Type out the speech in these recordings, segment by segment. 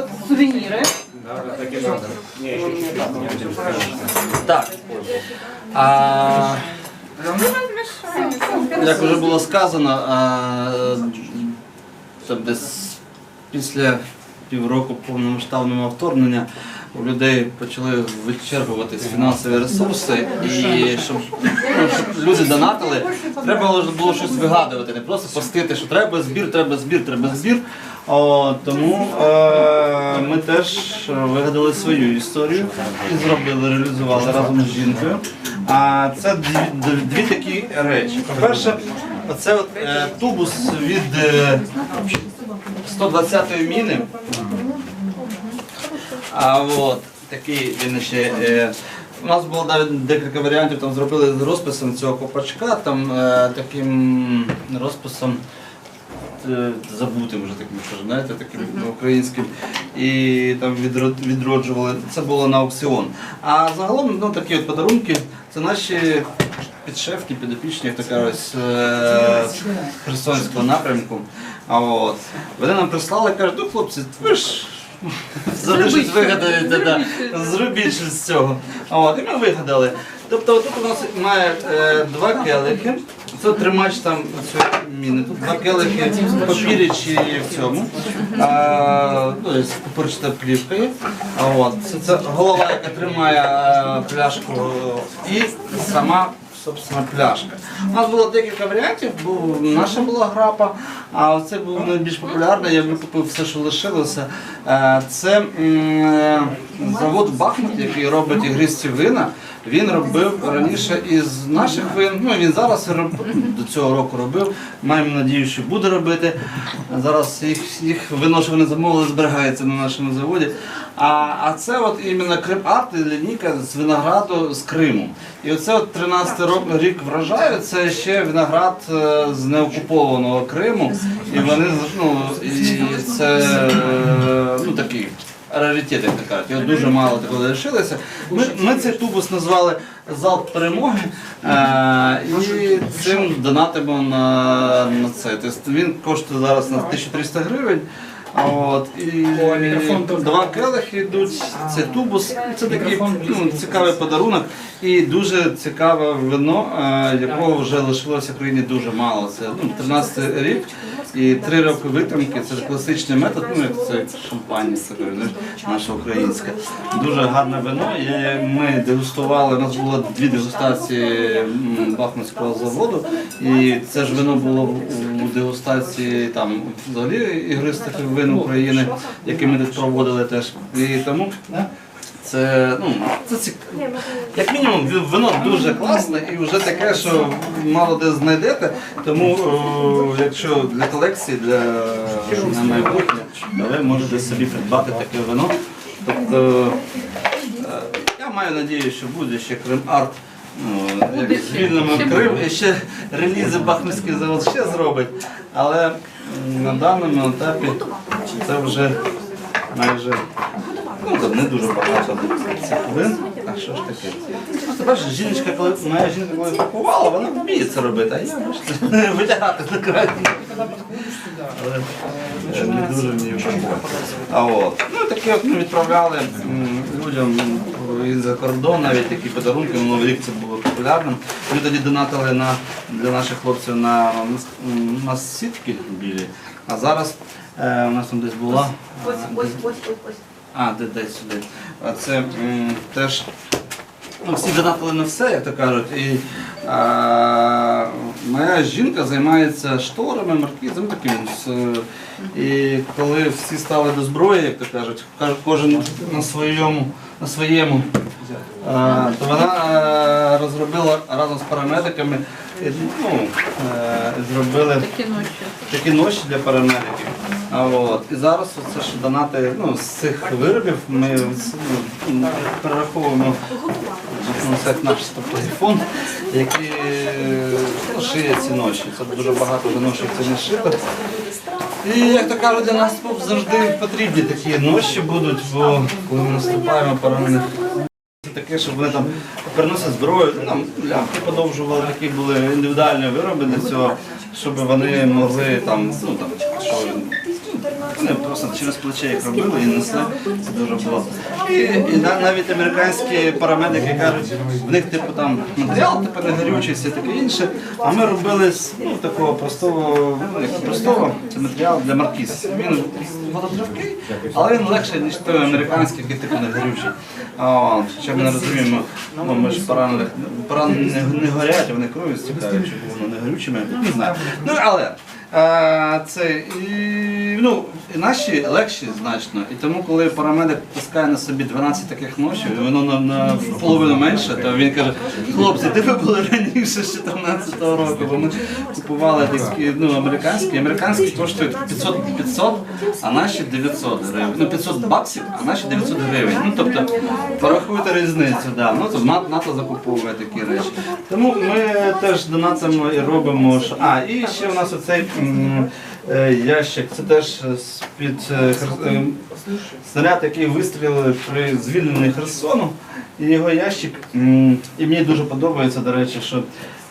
вот сувениры. Так. А, як вже було сказано, а, це десь після півроку повномасштабного вторгнення у людей почали вичерпуватись фінансові ресурси, і щоб, ну, щоб люди донатили, треба було щось вигадувати, не просто постити, що треба збір, треба збір, треба збір. О, тому е, ми теж вигадали свою історію і зробили, реалізували разом з жінкою. А це дві, дві, такі речі. По-перше, це от, е, тубус від е, 120-ї міни. А от такий він ще. Е, у нас було навіть декілька варіантів, там зробили з розписом цього копачка, там е, таким розписом забутим вже таким, знаєте, таким українським. І там відро- відроджували. Це було на аукціон. А загалом ну, такі от подарунки, це наші підшефні, підопічні, кажуть, е, Херсонського напрямку. А от. Вони нам прислали, кажуть, ну хлопці, ви ж щось вигадаєте, зробіть щось з цього. От, і ми вигадали. Тобто тут у нас має е, два келихи. Це тримач там цю міни. Тут два келихи в папірі чи в цьому. А, ну, з папирчата плівка це, це голова, яка тримає е, пляшку і сама собственно, пляшка. У нас було декілька варіантів, був наша була грапа, а це був найбільш популярний, я викупив все, що лишилося. Е, Це е, завод Бахмут, який робить ігристі вина. Він робив раніше із наших вин. Ну він зараз до цього року робив. Маємо надію, що буде робити. Зараз їх, їх вино, що вони замовили, зберігається на нашому заводі. А, а це от іменно Крим Арт лінійка з винограду з Криму. І оце от 13 рок, рік врожаю, це ще виноград е, з неокупованого Криму. І вони ну, і це е, ну, такий раритет, як кажуть. Його дуже мало такого лишилося. Ми, ми цей тубус назвали Залп перемоги е, і цим донатимо на, на це. Тобто він коштує зараз на 1300 гривень. От, і два келихи йдуть, це тубус, це такий ну, цікавий подарунок і дуже цікаве вино, е, якого вже лишилося в країні дуже мало. Це ну, 13 рік і три роки витримки. Це класичний метод, ну як це шампані, це знаєш, наше українське. Дуже гарне вино. І ми дегустували, у нас було дві дегустації Бахмутського заводу, і це ж вино було у дегустації там взагалі ігристих вин України, які ми тут проводили теж. І тому це, ну, це цікаво. Як мінімум, вино дуже класне і вже таке, що мало де знайдете. Тому, о, якщо для колекції, для на майбутнє, то ви можете собі придбати таке вино. Тобто, е, я маю надію, що буде ще Крим Арт. Ну, як звільнимо Крим, і ще релізи Бахмутський завод ще зробить. Але на даному етапі це вже майже ну, там не дуже багато цих вин. А що ж таке? Ну, тепер ж жіночка, коли моя жінка коли пакувала, вона вміє це робити, а я бачите, витягати на крані. Але е, не дуже вмію пакувати. А от. Ну таке от ми відправляли м, людям із-за кордону, навіть такі подарунки, минулий рік це було популярним. Ми тоді донатили на, для наших хлопців на, м, на сітки білі, а зараз е, у нас там десь була. Ось, е, ось, ось, ось, ось. А, де десь сюди. А це м, теж ну, всі донатили на все, як то кажуть. І а, моя жінка займається шторами, маркізом таким. з- І коли всі стали до зброї, як то кажуть, каж- кожен на своєму, на своєму, а, то вона е, розробила разом з парамедиками, і, ну, е, зробили Такі ночі. такі ноші для парамедиків. От і зараз це ж донати ну, з цих виробів ми ну, перераховуємо це наш фонд, який ну, шиє ці ноші. Це дуже багато вже це не шито. І як то кажуть, для нас завжди потрібні такі ноші будуть, бо коли ми наступаємо поранених. Це таке, щоб вони там переносять зброю, там лямки подовжували, такі були індивідуальні вироби для цього, щоб вони могли там, ну там, що Вони просто через плече їх робили і несли. Це дуже було. І, і навіть американські парамедики кажуть, в них типу там матеріал типу не горючий, все таке інше. А ми робили з ну, такого простого, ну як простого, це матеріал для маркіз. Він водотривкий, але він легший, ніж той американський, який типу не горючий. А, ми не розуміємо, ну ми ж поранених поранені не, не горять, вони кров'ю стікають, чи воно не горючими, не знаю. Ну але. Це і, ну, і наші легші значно. І тому, коли парамедик пускає на собі 12 таких ношів, і воно на, на половину менше, то він каже, хлопці, де ви були раніше з 14-го року, бо ми купували такі ну, американські. Американські коштують 500, 500, а наші 900 гривень. Ну, 500 баксів, а наші 900 гривень. Ну, тобто, порахуйте різницю, да. ну, то НАТО, НАТО закуповує такі речі. Тому ми теж донатимо і робимо. А, і ще у нас оцей ящик, це теж з-під е, е, снаряд, який вистрілили при звільненні Херсону. І його ящик, і мені дуже подобається, до речі, що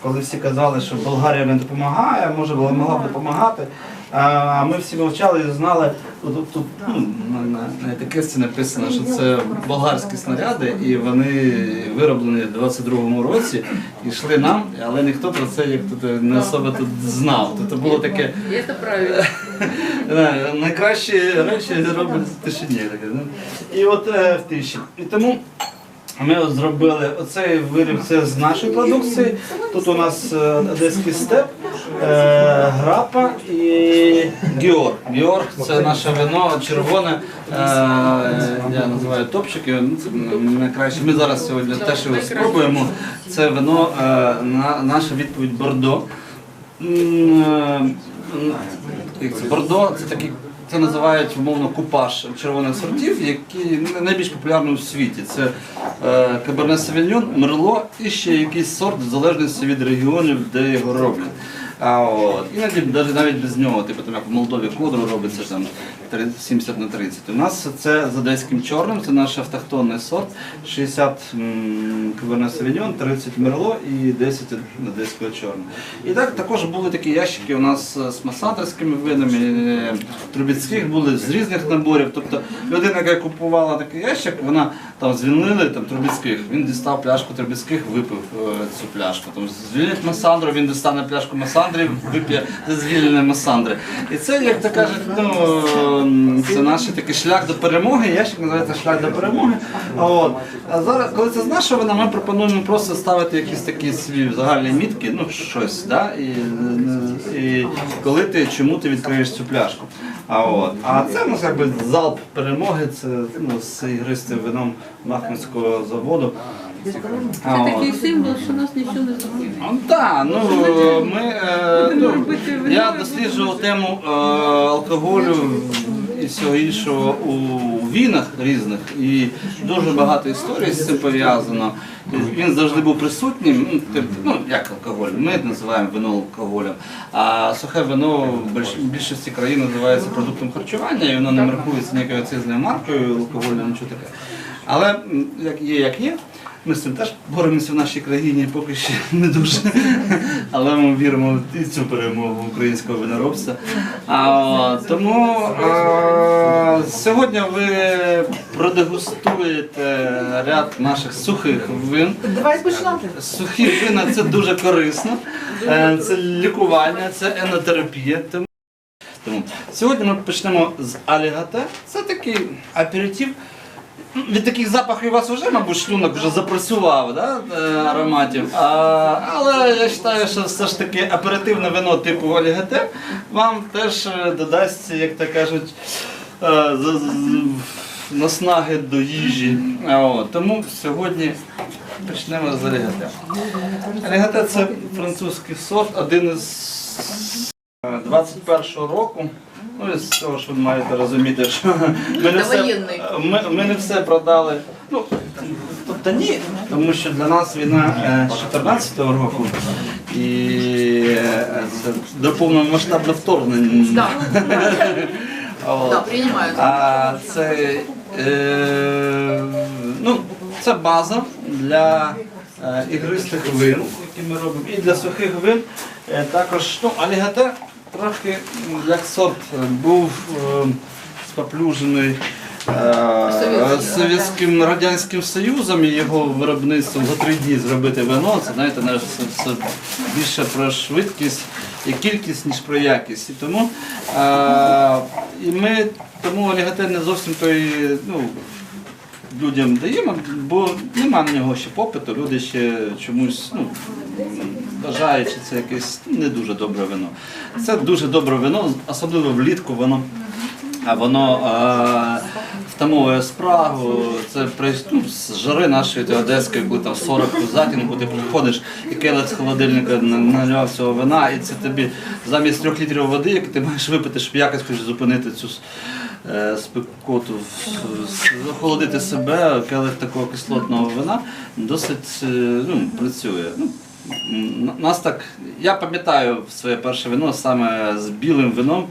коли всі казали, що Болгарія не допомагає, може могла б допомагати. А ми всі мовчали і знали, тут, тут ну, на, на, на етикетці написано, що це болгарські снаряди, і вони вироблені в 22-му році і йшли нам, але ніхто про це як тут не особо тут знав. Тобто було таке. Это правильно. Е, Найкращі речі роблять в тишині. І от е, в тиші. І тому ми от зробили оцей виріб це з нашої продукції. Тут у нас е, одеський степ, е, грапа і гіор. Гіор це наше вино червоне. Е, я називаю топчики. Це найкраще. Ми зараз сьогодні теж його спробуємо. Це вино, е, на, наша відповідь Бордо. М, е, Бордо це такий. Це називають умовно купаж червоних сортів, які найбільш популярні у світі. Це е, Каберне Савіньон, Мерло і ще якийсь сорт в залежності від регіонів, де його роблять. А от іноді навіть навіть без нього, типу там як в Молдові кодру робиться там 70 на 30. У нас це з одеським чорним, це наш автохтонний сорт. 60 м, Каберне Савіньон, 30 Мерло і 10 одеського чорного. І так також були такі ящики у нас е, з масаторськими винами, е, трубіцьких були з різних наборів. Тобто людина, яка купувала такий ящик, вона там звільнили там трубіцьких. Він дістав пляшку трубіцьких, випив е, цю пляшку. Там звільнять масандру, він дістане пляшку масандри, вип'є звільнене масандри. І це, як то кажуть, ну це наш такий шлях до перемоги. Ящик називається шлях до перемоги. От. А зараз, коли це з вина, ми пропонуємо просто ставити якісь такі свої загальні мітки, ну щось, да? і, і коли ти, чому ти відкриєш цю пляшку. А, от. а це у нас якби залп перемоги, це ну, з ігристим вином Махмутського заводу. От. такий символ, що нас нічого не. Ну, Так, ну ми е, ну, я досліджував тему е, алкоголю і всього іншого у вінах різних, і дуже багато історій з цим пов'язано. Він завжди був присутнім, ну, ну як алкоголь, ми називаємо вино алкоголем. А сухе вино в більшості країн називається продуктом харчування, і воно не маркується ніякою акцизною маркою алкогольною, нічого таке. Але як є, як є. Ми з цим теж боремося в нашій країні, поки ще не дуже. Але ми віримо в цю перемогу українського виноробства. А, тому а, сьогодні ви продегустуєте ряд наших сухих вин. Давай починати. Сухі вина це дуже корисно. Е, Це лікування, це енотерапія. Тому сьогодні ми почнемо з алігате. Це такий аперитив. Від таких запахів вас вже, мабуть, шлунок вже запрацював, да? е, ароматів. А, але я вважаю, що все ж таки аперитивне вино типу алігате вам теж е, додасть, як то кажуть, е, наснаги до їжі. От, Тому сьогодні почнемо з алігате. Алігате це французький сорт, один із 21-го року. Ну, з цього ж ви маєте розуміти, що ми не, все, ми, ми не все продали. Ну, тобто ні, тому що для нас війна е, з 14-го року і е, це до повномасштабного вторгнення. От. Да. А це, е, ну, це база для е, ігристих вин, які ми робимо, і для сухих вин. Е, також ну, алігате трохи як сорт е, був е, споплюжений е, Совєтським, Радянським Союзом і його виробництвом за три дні зробити вино. Це знаєте, це, більше про швидкість і кількість, ніж про якість. І тому, і ми тому оліготель не зовсім той, ну, людям даємо, бо нема на нього ще попиту, люди ще чомусь ну, вважають, що це якесь не дуже добре вино. Це дуже добре вино, особливо влітку воно. Воно е, втамовує спрагу, це ну, з жари нашої ти одеської, коли там 40 у затінку, ти приходиш і келих з холодильника на- наляв цього вина, і це тобі замість трьох літрів води, яку ти маєш випити, щоб якось хоч зупинити цю спекоту, охолодити себе, келих такого кислотного вина досить е, ну, працює. Ну, Нас так, я пам'ятаю своє перше вино саме з білим вином.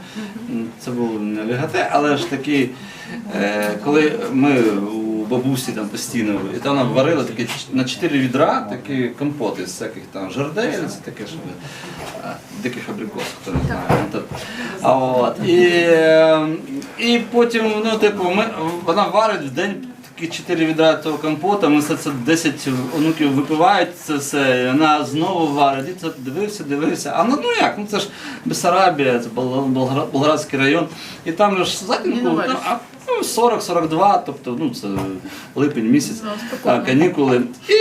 Це був не лігате, але ж таки, е, коли ми бабусі там постійно, і там нам варили такі на чотири відра такі компоти з всяких там жардель, це таке, що ви, диких абрикос, хто не знає. Ну, А, от, і, е, і потім, ну, типу, ми, вона варить в день такі 4 відра того компота, ми все це 10 онуків випивають це все, і вона знову варить. І це дивився, дивився. А ну, ну як? Ну це ж Бесарабія, це Бол- Болградський район. І там же ж затінку ну, а, ну, 40-42, тобто ну, це липень місяць, Ну, а, канікули. І,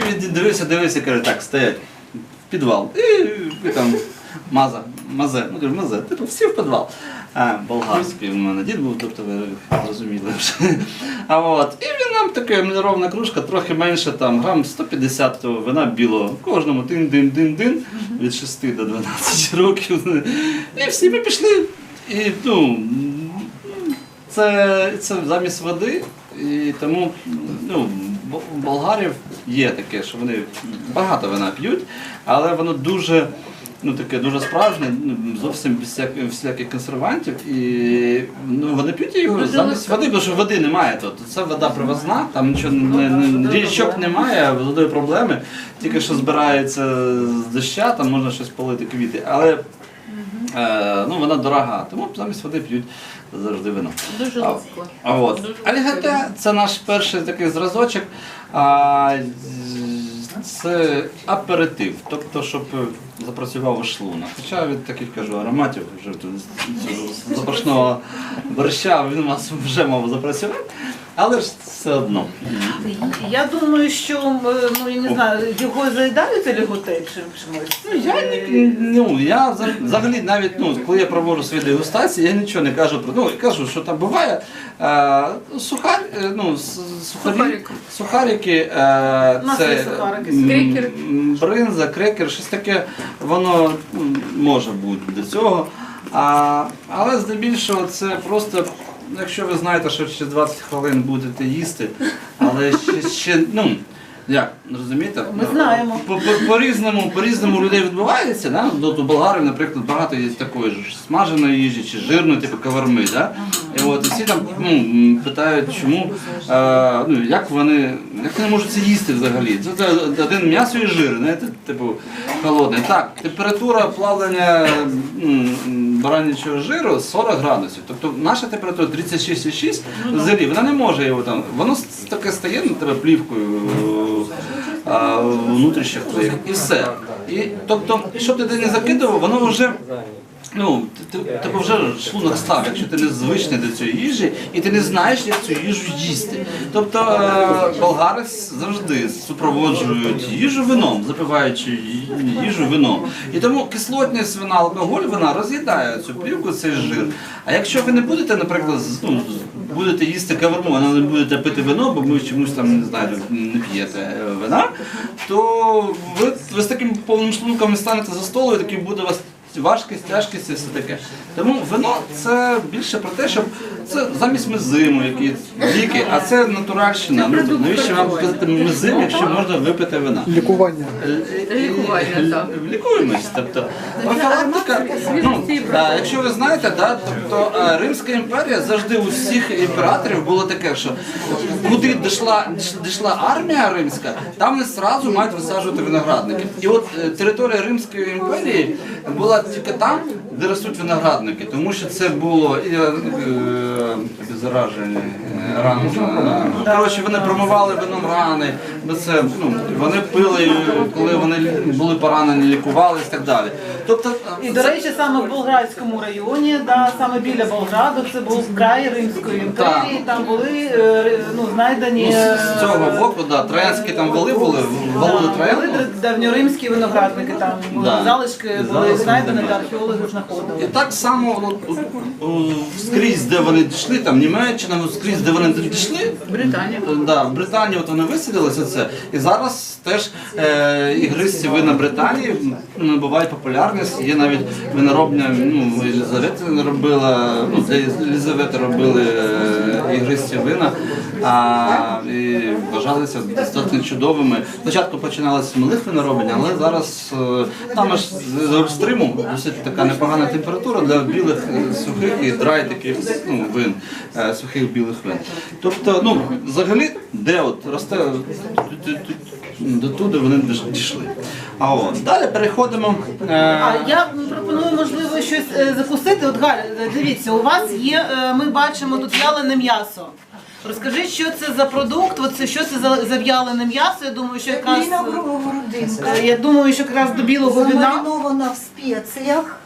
і дивився, дивився, каже, так, стоять підвал. І, і там маза, мазе, ну кажу, мазе, типу всі в підвал. А, болгарський у мене дід був, тобто ви зрозуміли вже. А от, і він нам така мінеровна кружка, трохи менше, там, грам 150 того вина білого. Кожному дин-дин-дин-дин від 6 до 12 років. І всі ми пішли. І, ну, це, це замість води, і тому ну, болгарів є таке, що вони багато вина п'ють, але воно дуже, ну, таке, дуже справжнє, ну, зовсім без всяких, всяких консервантів. І ну, вони п'ють його замість води, бо що води немає тут. Це вода привозна, там нічого не, не, річок немає, з водою проблеми. Тільки що збирається з доща, там можна щось полити квіти. Але Е, ну, вона дорога, тому замість води п'ють завжди вино. Дуже легко. а от. Це наш перший такий зразочок. А, це аперитив, тобто, щоб запрацював шлунок. Хоча від таких кажу ароматів вже запашного борща він у нас вже мав запрацювати, але ж все одно. Я думаю, що е, ну я не знаю, його заїдають оліготель чи чимось. Ну, я, ні- ну, я взагалі навіть, ну, коли я проводжу свої дегустації, я нічого не кажу про. Ну, кажу, що там буває е, сухар, е, ну, сухарі, Сухарик. сухарики, е, У нас це є сухарики. Крекер. бринза, крекер, щось таке, воно може бути до цього. А, але здебільшого це просто. Ну, Якщо ви знаєте, що через 20 хвилин будете їсти, але ще, ще ну, як, розумієте? Ми знаємо. По- по- По-різному, по-різному людей відбувається. Да? Ну, От у болгарів, наприклад, багато є такої ж смаженої їжі чи жирної, типу каварми. Да? І от і всі там ну, питають, чому, е, ну, як вони, як вони можуть це їсти взагалі. Це, один м'ясо і жир, знаєте, типу холодний. Так, температура плавлення м, баранячого жиру 40 градусів. Тобто наша температура 36,6 взагалі, вона не може його там, воно таке стає на тебе плівкою внутрішніх твоїх і все. І, тобто, щоб ти не закидував, воно вже. Ну, ти, тебе вже шлунок став, якщо ти не звичний до цієї їжі і ти не знаєш, як цю їжу їсти. Тобто е, болгари завжди супроводжують їжу вином, запиваючи їжу вином. І тому кислотність вина, алкоголь вина роз'їдає цю плівку, цей жир. А якщо ви не будете, наприклад, ну, будете їсти каверму, а не будете пити вино, бо ви чомусь там не знаю, не п'єте е, вина, то ви, ви з таким повним шлунком станете за столу, і такий буде у вас важкість, тяжкість і все таке. Тому вино це більше про те, щоб це замість мезиму, які ліки, а це натуральщина. Ну, навіщо вам сказати мезим, якщо можна випити вина? Лікування. Лікування, так. Лікуємось. Тобто профілактика, ну, а, якщо ви знаєте, да, тобто е, Римська імперія завжди у всіх імператорів було таке, що куди дійшла, дійшла армія римська, там вони одразу мають висаджувати виноградники. І от е, територія Римської імперії була тільки там, де ростуть виноградники, тому що це було і, е, обеззаражені е, рани. Ну, Коротше, вони промивали вином рани. Це, ну, вони пили, коли вони були поранені, лікувались і так далі. Тобто, І, до речі, саме в Болградському районі, да, саме біля Болграду, це був край Римської імперії, там були е, ну, знайдені ну, е, з цього боку, да, троянські там вали були, вали були Троянку. давньоримські виноградники, там були Да. залишки, були зараз знайдені, археологи знаходили. І так само от, от, о, скрізь, де вони дійшли, там Німеччина, от скрізь, де вони дійшли, Британія. Да, в Британії от вони висадилися це. І зараз теж е, ігристі вина Британії набувають популярність. Є навіть виноробня, ну, Єлизавета робила, ну, для Єлизавети робили е, ігристі вина, а, і вважалися достатньо чудовими. Спочатку починалося з малих виноробень, але зараз е, там аж з Орстриму досить така непогана температура для білих е, сухих і драй таких ну, вин, е, сухих білих вин. Тобто, ну, взагалі, де от росте до туди вони дійшли. А от далі переходимо. е, А я пропоную, можливо, щось е, закусити. От Галя, е, дивіться, у вас є, е, ми бачимо тут в'ялене м'ясо. Розкажіть, що це за продукт, от це, що це за, за в'ялене м'ясо. Я думаю, що якраз Ліна е, я думаю, що якраз до білого вина. Замаринована в спеціях.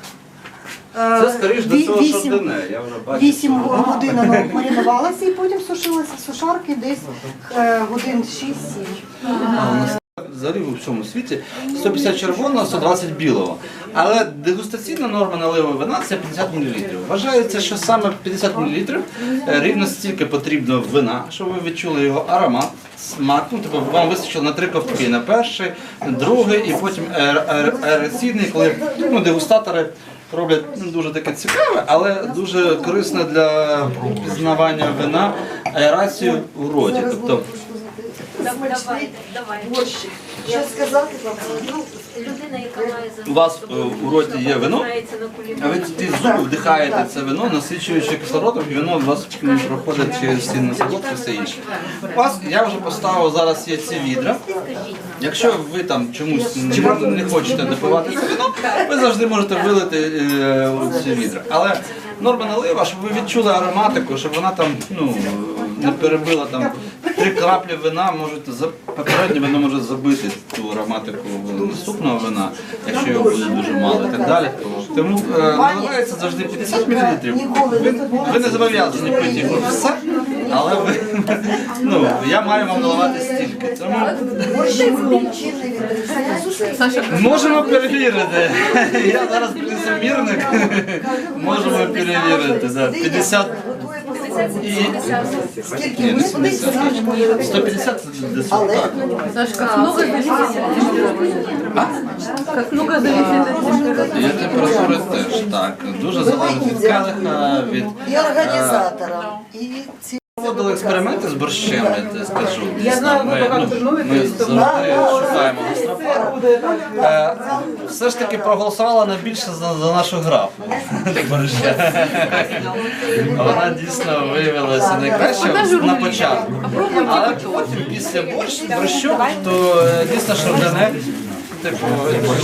Е, Це скоріш до цього шардоне. Я вже бачу. Вісім годин воно маринувалося і потім сушилося в сушарки десь е, годин 6-7. Взагалі в всьому світі 150 червоного, 120 білого. Але дегустаційна норма наливу вина це 50 мл. Вважається, що саме 50 мл е, рівно стільки потрібно вина, щоб ви відчули його аромат, смак. Ну, тобто вам вистачило на три ковтки. На перший, другий і потім аераційний, коли ну, дегустатори роблять ну, дуже таке цікаве, але дуже корисне для пізнавання вина аерацію у роті. Тобто Давай, давай. Що сказати вам? Ну, людина, яка має У вас е, у роті є вино, А ви ті зуби вдихаєте це вино, насичуючи кислородом, і воно у вас м, проходить через ці насолодки і все інше. У вас я вже поставив зараз є ці відра. Якщо ви там чомусь не хочете допивати це вино, ви завжди можете вилити е, у ці відра. Але норма налива, щоб ви відчули ароматику, щоб вона там ну, не перебила там. Три краплі вина, можете за попереднє вино може забити ту ароматику наступного вина, якщо його буде дуже мало і так далі. Тому е, наливається завжди 50 мл. Ви, ви не зобов'язані пити його все, але ви, ну, я маю вам наливати стільки. Тому можемо перевірити. Я зараз принесу мірник. Можемо перевірити. Да. 50 Ні, не 70. 150 це десь так. Как много зависит. Как много зависит от. І температури теж так. Дуже залежить від калиха, від І організатора. І ці Проводили експерименти з борщем, я тебе скажу. Я знаю, ви Ми, багато ну, тренуєтесь, Ми тому- завжди шукаємо гастропару. Е, Все ж таки проголосувала найбільше за, за нашу графу. борща. Вона дійсно виявилася найкращою на початку. Але потім після борщ, борщу, то е, дійсно шардоне, типу,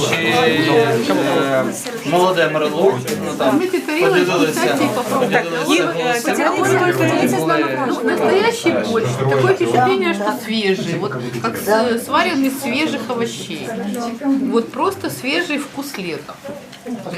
чи е, молоде мерло, ну там поділилися, поділилися голосами. Ну, настоящий борщ. Такое впечатление, что свежий. Вот как с- сваренный из свежих овощей. Вот просто свежий вкус лета.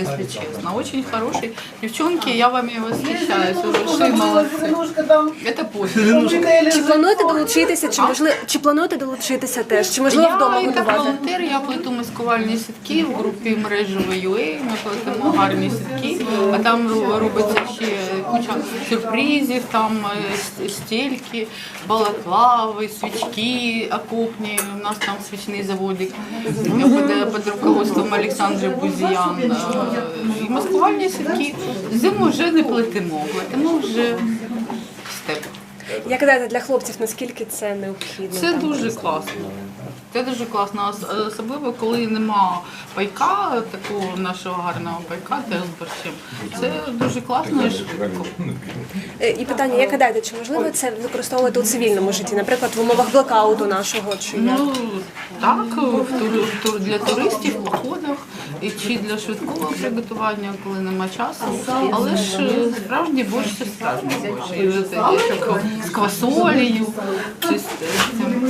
Если честно. Очень хороший. Девчонки, я вами восхищаюсь. Вы большие молодцы. Немножко там Это пофиг. Чи плануєте долучитися, чи можливо, чи плануєте долучитися теж? Чи можливо вдома Я як готувати? волонтер, я плету маскувальні сітки в групі мережево UA, ми плетемо гарні сітки, а там робиться ще куча сюрпризів, там е, с- стельки, балаклави, свічки окопні, у нас там свічний заводик під, під руководством Олександра Бузіян. Е, І маскувальні сітки. Зиму вже не плетемо, плетемо вже степ. Як гадаєте, для хлопців наскільки це необхідно? Це дуже класно. Це дуже класно, особливо коли нема пайка, такого нашого гарного пайка, теж з борщем. Це дуже класно і швидко. Е, І питання, як гадаєте, чи можливо це використовувати у цивільному житті, наприклад, в умовах блокауту нашого чи як? Ну так, в тур, в тур- для туристів, в походах і чи для швидкого приготування, коли нема часу. Але ж е, справжній борщ це справжній борщ. Е, з квасолею, цим.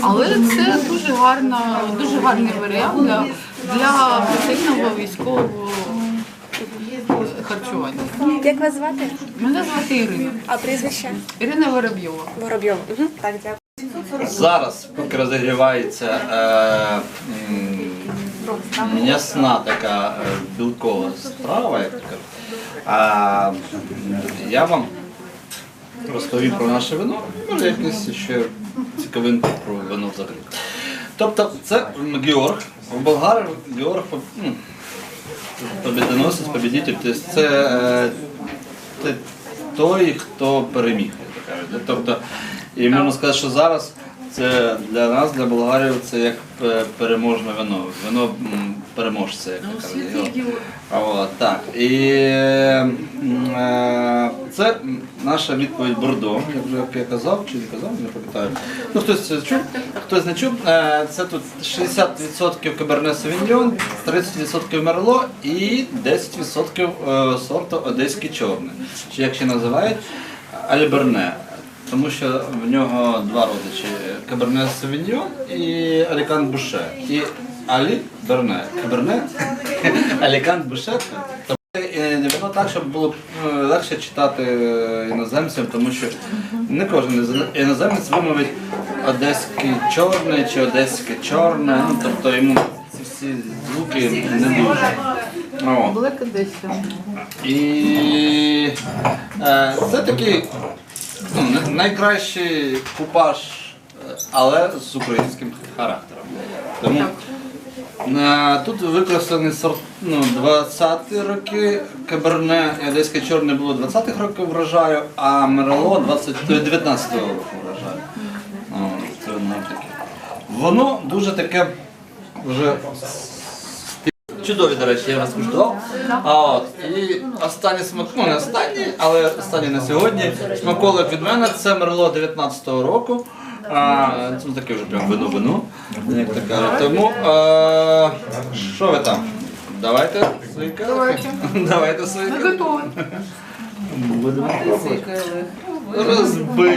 Але це дуже гарна, дуже гарний варіант для, для професійного військового харчування. Як вас звати? Мене звати Ірина. А прізвище? Ірина Воробйова. Воробйов. Угу. Так, дякую. Зараз, поки розігрівається е, м'ясна така е, білкова страва, як кажуть, а, я вам розповім про наше вино, може якісь ще цікавинки про вино взагалі. Тобто це Георг, у болгарів Георг ну, побідоносець, побідитель, тобто це, е, це той, хто переміг. Тобто, і можна сказати, що зараз це для нас, для болгарів, це як е, переможне вино. Вино переможця, як то кажуть. Так. І е, це наша відповідь Бордо, як вже я казав, чи не казав, не пам'ятаю. Ну, хтось це чув, хтось не чув. Е, Це тут 60% Каберне Савіньйон, 30% Мерло і 10% е, сорту Одеський чорний. Чи як ще називають Альберне. Тому що в нього два родичі Каберне Савіньйон і Алікант Буше. І Алі Берне. Каберне, Алікант Буше. Е, не воно так, щоб було е, легше читати е, іноземцям, тому що не кожен інозем- іноземець вимовить одеський чорний чи одеське чорне. Ну, тобто йому ці всі звуки не дуже. О. І е, це такий ну, найкращий купаж, е, але з українським характером. Тому е, тут використаний сорт ну, 20-ті роки, каберне і одеське чорне було 20-х років врожаю, а мерело 19-го року врожаю. О, це воно таке. Воно дуже таке вже Чудові, до речі, я вас куштував. А от і останній смак, ну не останній, але останній на сьогодні. Смаколик від мене це мерло 19-го року. А, це таке вже прям вино-вино, як то кажуть. Тому а, що ви там? Давайте свої келихи. Давайте свої Ми готові. Будемо пробувати. Розбив.